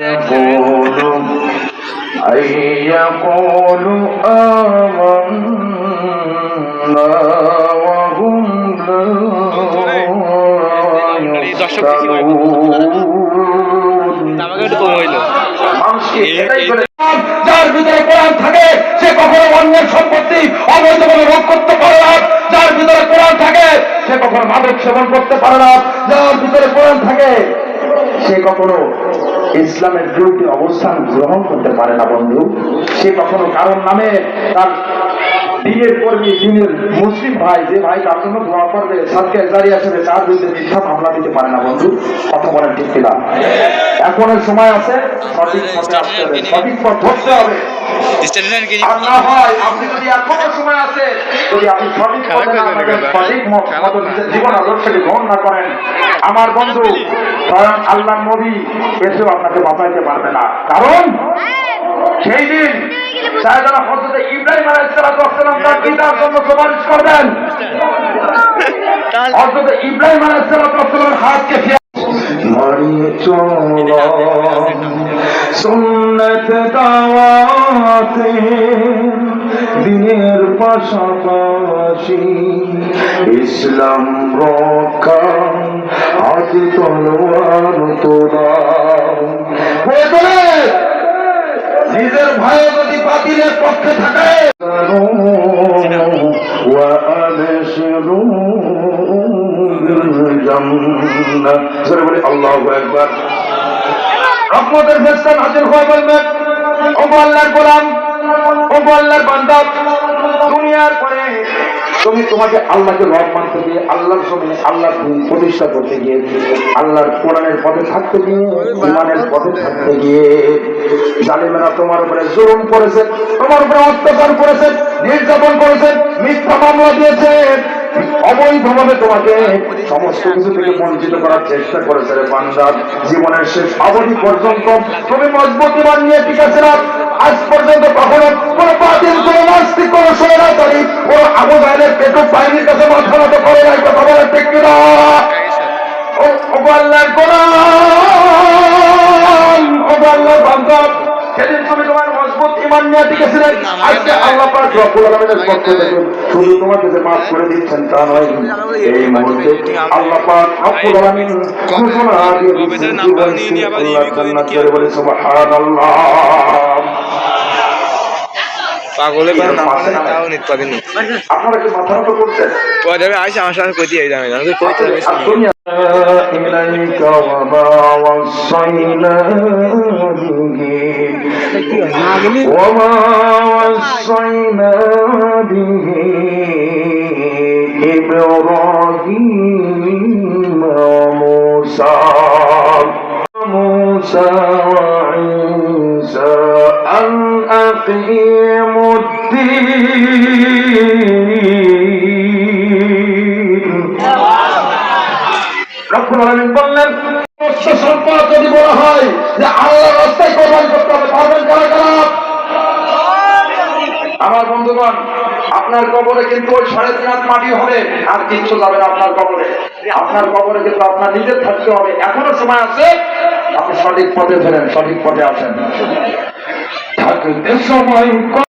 يقولوا أن يقولوا آمنا وهم لا يفتنون আমাকে একটু কম হইলো মানুষকে এটাই করে যার ভিতরে কোরআন থাকে সে কখনো অন্যের সম্পত্তি অবৈধভাবে ভোগ করতে পারে না যার ভিতরে কোরআন থাকে সে কখনো মাদক সেবন করতে পারে না যার ভিতরে কোরআন থাকে সে কখনো ইসলামের বিরুদ্ধে অবস্থান গ্রহণ করতে পারে না, বন্ধু। সে কখনো কারণ নামে তার দিনের কর্মী দিনের মুসলিম ভাই যে ভাই তার জন্য দোয়া করবে সাদকে জারি আসবে তার বিরুদ্ধে মিথ্যা মামলা দিতে পারে না বন্ধু। কথা বলেন ঠিক কিনা? এখনের সময় আছে সঠিক পথে আসতে হবে সঠিক পথ ধরতে হবে। আর না হয় আপনি যদি এখনও সময় আছে যদি আপনি সঠিক পথে না সঠিক মত মতো নিজের জীবন আদর্শকে গ্রহণ না করেন আমার বন্ধু স্বয়ং আল্লাহ নবী এসেও আপনাকে বাঁচাইতে পারবে না। কারণ সেই দিন হজরত ইব্রাহিম আলাইসালাম তার পিতার জন্য সুপারিশ করবেন। হজরত ইব্রাহিম আলাইসালামের হাতকে মারিয়ে চলো। সুন্নত দাওয়াতে দিনের পাশাপাশি ইসলাম রক্ষা হাতে তলোয়ার তোলা। তোলে নিজের ভাই যদি বাতিলের পক্ষে থাকে তুমি তোমাকে আল্লাহকে রব মানতে গিয়ে, আল্লাহর সঙ্গে আল্লাহর প্রতিষ্ঠা করতে গিয়ে, আল্লাহর কোরআনের পথে থাকতে গিয়ে ইমানের পথে থাকতে গিয়ে, জালিমেরা তোমার উপরে জুলুম করেছে, তোমার উপরে অত্যাচার করেছে, নির্যাতন করেছে, মিথ্যা মামলা দিয়েছে। অবৈধভাবে তোমাকে সমস্ত কিছু থেকে বঞ্চিত করার চেষ্টা করেছে রে পাঞ্জাব জীবনের শেষ অবধি পর্যন্ত তুমি মজবুত ইমান নিয়ে ঠিক আছে না? আজ পর্যন্ত কখনো কোন বাতিল কোন নাস্তিক কোন সৈরাচারী কোন আবু জাহেলের পেটুক বাহিনীর কাছে মাথা মতো করে নাই কথা বলে ঠিক কিনা? ও ও আল্লাহর কোরআন ও আল্লাহর বান্ধব সেদিন তুমি তোমার মজবুত ইমান নিয়ে টিকেছিলে আজকে আল্লাহ পাক রব্বুল আলামিনের পক্ষ থেকে শুধু তোমাকে যে মাফ করে দিচ্ছেন তা নয় এই মুহূর্তে আল্লাহ পাক রব্বুল আলামিন ঘোষণা দিয়ে দিচ্ছেন আল্লাহ জান্নাত করে বলে সুবহানাল্লাহ পাগলে করে নাম মানে তাও নিতে পারি না আপনারা কি মাথা নত করছেন পরে আমি আইসি আমার সাথে কইতে যাই আমি আমি কইতে হবে الدنيا إليك وما وصينا به وما وصينا به إبراهيم وموسى موسى وعيسى أن أقيموا الدين রব্বুল আলামিন বললেন সমস্ত সম্পদ যদি বলা হয় যে আল্লাহর রাস্তায় কোরবান বন্ধুগণ আপনার কবরে কিন্তু ওই সাড়ে তিন হাত মাটি হবে, আর কিচ্ছু যাবে না আপনার কবরে। আপনার কবরে কিন্তু আপনার নিজের থাকতে হবে। এখনও সময় আছে? আপনি সঠিক পথে ফেরেন, সঠিক পথে আসেন। সময়